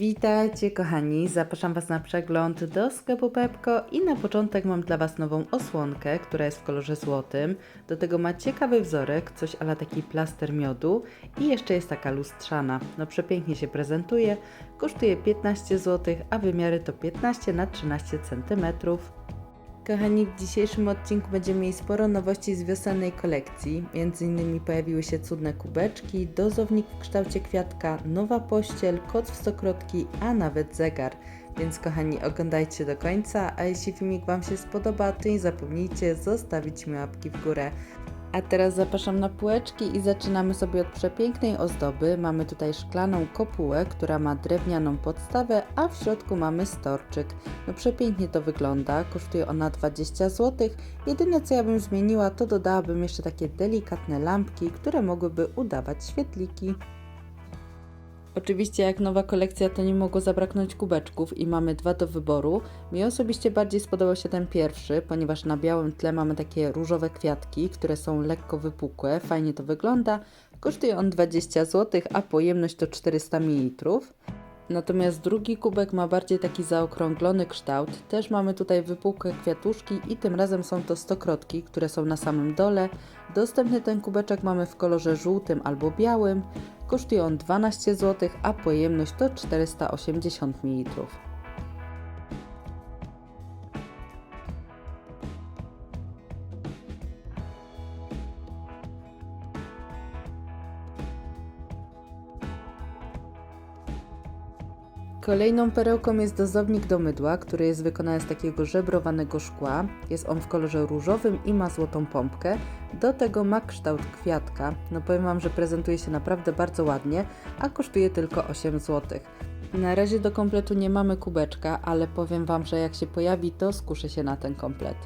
Witajcie kochani, zapraszam Was na przegląd do sklepu Pepko i na początek mam dla Was nową osłonkę, która jest w kolorze złotym. Do tego ma ciekawy wzorek, coś ala taki plaster miodu i jeszcze jest taka lustrzana. No przepięknie się prezentuje, kosztuje 15 zł, a wymiary to 15 na 13 cm. Kochani, w dzisiejszym odcinku będziemy mieli sporo nowości z wiosennej kolekcji. Między innymi pojawiły się cudne kubeczki, dozownik w kształcie kwiatka, nowa pościel, koc w stokrotki, a nawet zegar. Więc kochani, oglądajcie do końca, a jeśli filmik Wam się spodoba, to nie zapomnijcie zostawić mi łapki w górę. A teraz zapraszam na półeczki i zaczynamy sobie od przepięknej ozdoby. Mamy tutaj szklaną kopułę, która ma drewnianą podstawę, a w środku mamy storczyk. No przepięknie to wygląda, kosztuje ona 20 zł. Jedyne co ja bym zmieniła, to dodałabym jeszcze takie delikatne lampki, które mogłyby udawać świetliki. Oczywiście jak nowa kolekcja to nie mogło zabraknąć kubeczków i mamy dwa do wyboru. Mi osobiście bardziej spodobał się ten pierwszy, ponieważ na białym tle mamy takie różowe kwiatki, które są lekko wypukłe, fajnie to wygląda. Kosztuje on 20 zł, a pojemność to 400 ml. Natomiast drugi kubek ma bardziej taki zaokrąglony kształt. Też mamy tutaj wypukłe kwiatuszki i tym razem są to stokrotki, które są na samym dole. Dostępny ten kubeczek mamy w kolorze żółtym albo białym. Kosztuje on 12 zł, a pojemność to 480 ml. Kolejną perełką jest dozownik do mydła, który jest wykonany z takiego żebrowanego szkła. Jest on w kolorze różowym i ma złotą pompkę. Do tego ma kształt kwiatka. No powiem Wam, że prezentuje się naprawdę bardzo ładnie, a kosztuje tylko 8 zł. Na razie do kompletu nie mamy kubeczka, ale powiem Wam, że jak się pojawi, to skuszę się na ten komplet.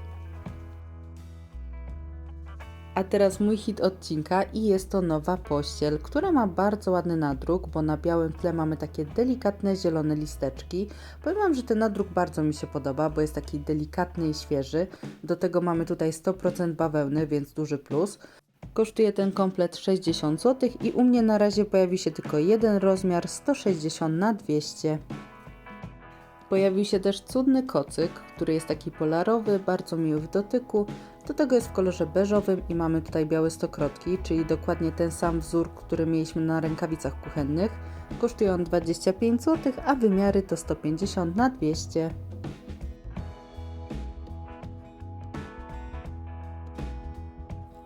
A teraz mój hit odcinka i jest to nowa pościel, która ma bardzo ładny nadruk, bo na białym tle mamy takie delikatne zielone listeczki. Powiem Wam, że ten nadruk bardzo mi się podoba, bo jest taki delikatny i świeży. Do tego mamy tutaj 100% bawełny, więc duży plus. Kosztuje ten komplet 60 zł i u mnie na razie pojawi się tylko jeden rozmiar 160 na 200 Pojawił się też cudny kocyk, który jest taki polarowy, bardzo miły w dotyku. Do tego jest w kolorze beżowym i mamy tutaj białe stokrotki, czyli dokładnie ten sam wzór, który mieliśmy na rękawicach kuchennych. Kosztuje on 25 zł, a wymiary to 150 na 200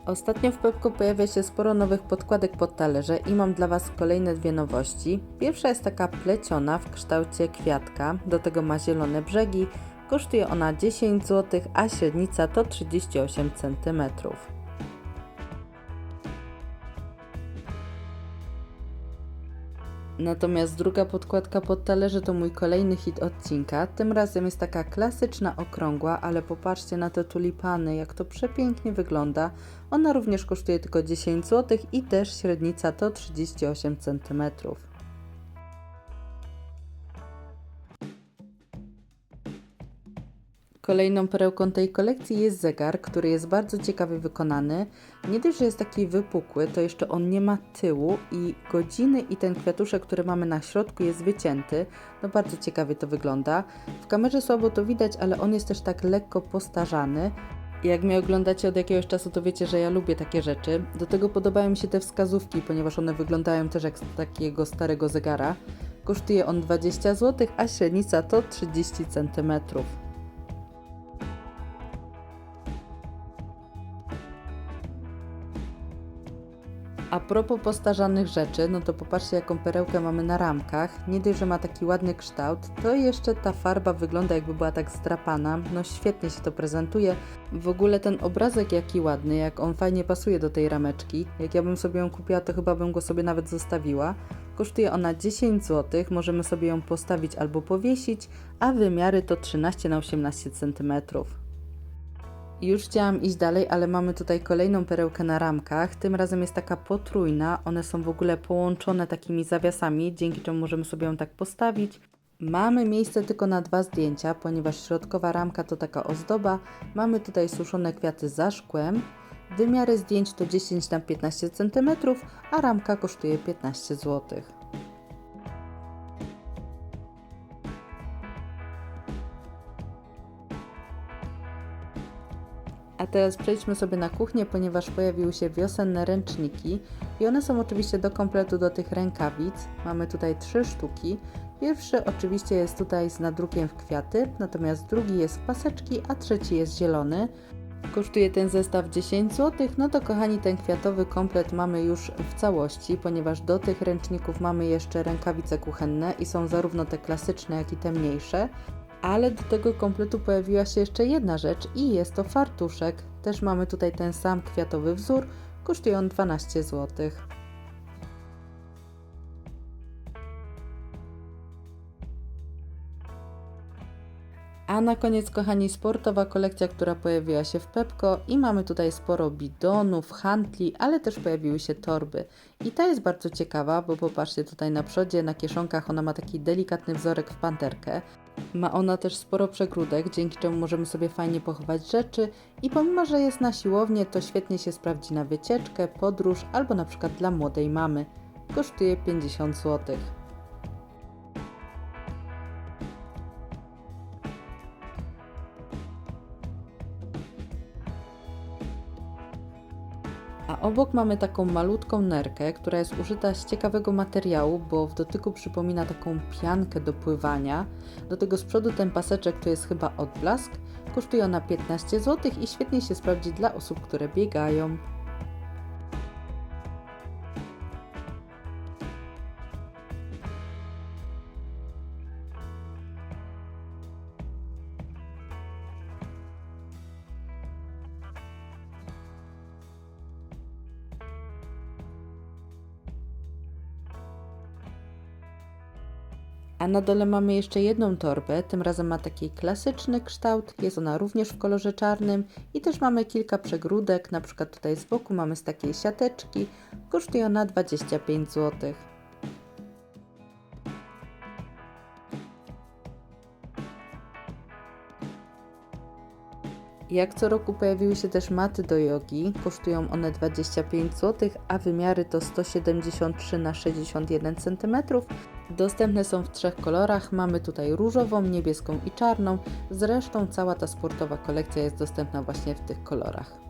Ostatnio w Pepko pojawia się sporo nowych podkładek pod talerze i mam dla Was kolejne dwie nowości. Pierwsza jest taka pleciona w kształcie kwiatka, do tego ma zielone brzegi. Kosztuje ona 10 zł, a średnica to 38 cm. Natomiast druga podkładka pod talerze to mój kolejny hit odcinka. Tym razem jest taka klasyczna, okrągła, ale popatrzcie na te tulipany, jak to przepięknie wygląda. Ona również kosztuje tylko 10 zł i też średnica to 38 cm. Kolejną perełką tej kolekcji jest zegar, który jest bardzo ciekawie wykonany. Nie dość, że jest taki wypukły, to jeszcze on nie ma tyłu i godziny i ten kwiatuszek, który mamy na środku jest wycięty. No bardzo ciekawie to wygląda. W kamerze słabo to widać, ale on jest też tak lekko postarzany. Jak mnie oglądacie od jakiegoś czasu, to wiecie, że ja lubię takie rzeczy. Do tego podobają mi się te wskazówki, ponieważ one wyglądają też jak z takiego starego zegara. Kosztuje on 20 zł, a średnica to 30 cm. A propos postarzanych rzeczy, no to popatrzcie jaką perełkę mamy na ramkach. Nie dość, że ma taki ładny kształt, to jeszcze ta farba wygląda jakby była tak zdrapana. No świetnie się to prezentuje. W ogóle ten obrazek jaki ładny, jak on fajnie pasuje do tej rameczki. Jak ja bym sobie ją kupiła, to chyba bym go sobie nawet zostawiła. Kosztuje ona 10 zł, możemy sobie ją postawić albo powiesić, a wymiary to 13 na 18 cm. Już chciałam iść dalej, ale mamy tutaj kolejną perełkę na ramkach. Tym razem jest taka potrójna. One są w ogóle połączone takimi zawiasami, dzięki czemu możemy sobie ją tak postawić. Mamy miejsce tylko na dwa zdjęcia, ponieważ środkowa ramka to taka ozdoba. Mamy tutaj suszone kwiaty za szkłem. Wymiary zdjęć to 10 na 15 cm, a ramka kosztuje 15 zł. Teraz przejdźmy sobie na kuchnię, ponieważ pojawiły się wiosenne ręczniki i one są oczywiście do kompletu do tych rękawic. Mamy tutaj trzy sztuki. Pierwszy oczywiście jest tutaj z nadrukiem w kwiaty, natomiast drugi jest w paseczki, a trzeci jest zielony. Kosztuje ten zestaw 10 zł, no to kochani ten kwiatowy komplet mamy już w całości, ponieważ do tych ręczników mamy jeszcze rękawice kuchenne i są zarówno te klasyczne, jak i te mniejsze. Ale do tego kompletu pojawiła się jeszcze jedna rzecz i jest to fartuszek. Też mamy tutaj ten sam kwiatowy wzór, kosztuje on 12 zł. A na koniec, kochani, sportowa kolekcja, która pojawiła się w Pepko i mamy tutaj sporo bidonów, hantli, ale też pojawiły się torby. I ta jest bardzo ciekawa, bo popatrzcie tutaj na przodzie, na kieszonkach ona ma taki delikatny wzorek w panterkę. Ma ona też sporo przegródek, dzięki czemu możemy sobie fajnie pochować rzeczy i pomimo, że jest na siłownię, to świetnie się sprawdzi na wycieczkę, podróż albo na przykład dla młodej mamy. Kosztuje 50 zł. A obok mamy taką malutką nerkę, która jest użyta z ciekawego materiału, bo w dotyku przypomina taką piankę do pływania. Do tego z przodu ten paseczek to jest chyba odblask. Kosztuje ona 15 zł i świetnie się sprawdzi dla osób, które biegają. A na dole mamy jeszcze jedną torbę, tym razem ma taki klasyczny kształt, jest ona również w kolorze czarnym i też mamy kilka przegródek, na przykład tutaj z boku mamy z takiej siateczki, kosztuje ona 25 zł. Jak co roku pojawiły się też maty do jogi, kosztują one 25 zł, a wymiary to 173 na 61 cm. Dostępne są w trzech kolorach, mamy tutaj różową, niebieską i czarną, zresztą cała ta sportowa kolekcja jest dostępna właśnie w tych kolorach.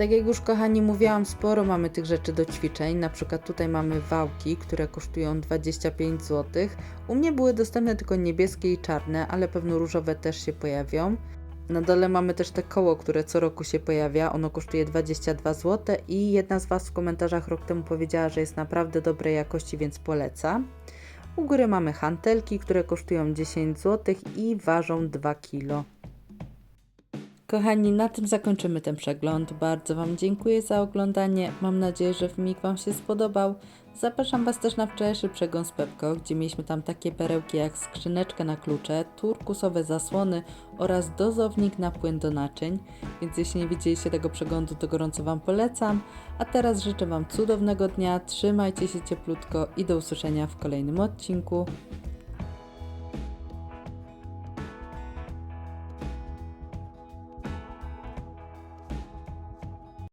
Tak jak już kochani mówiłam, sporo mamy tych rzeczy do ćwiczeń. Na przykład tutaj mamy wałki, które kosztują 25 zł. U mnie były dostępne tylko niebieskie i czarne, ale pewno różowe też się pojawią. Na dole mamy też te koło, które co roku się pojawia. Ono kosztuje 22 zł i jedna z Was w komentarzach rok temu powiedziała, że jest naprawdę dobrej jakości, więc poleca. U góry mamy hantelki, które kosztują 10 zł i ważą 2 kg. Kochani, na tym zakończymy ten przegląd. Bardzo Wam dziękuję za oglądanie. Mam nadzieję, że filmik Wam się spodobał. Zapraszam Was też na wczorajszy przegląd z Pepko, gdzie mieliśmy tam takie perełki jak skrzyneczkę na klucze, turkusowe zasłony oraz dozownik na płyn do naczyń. Więc jeśli nie widzieliście tego przeglądu, to gorąco Wam polecam. A teraz życzę Wam cudownego dnia, trzymajcie się cieplutko i do usłyszenia w kolejnym odcinku.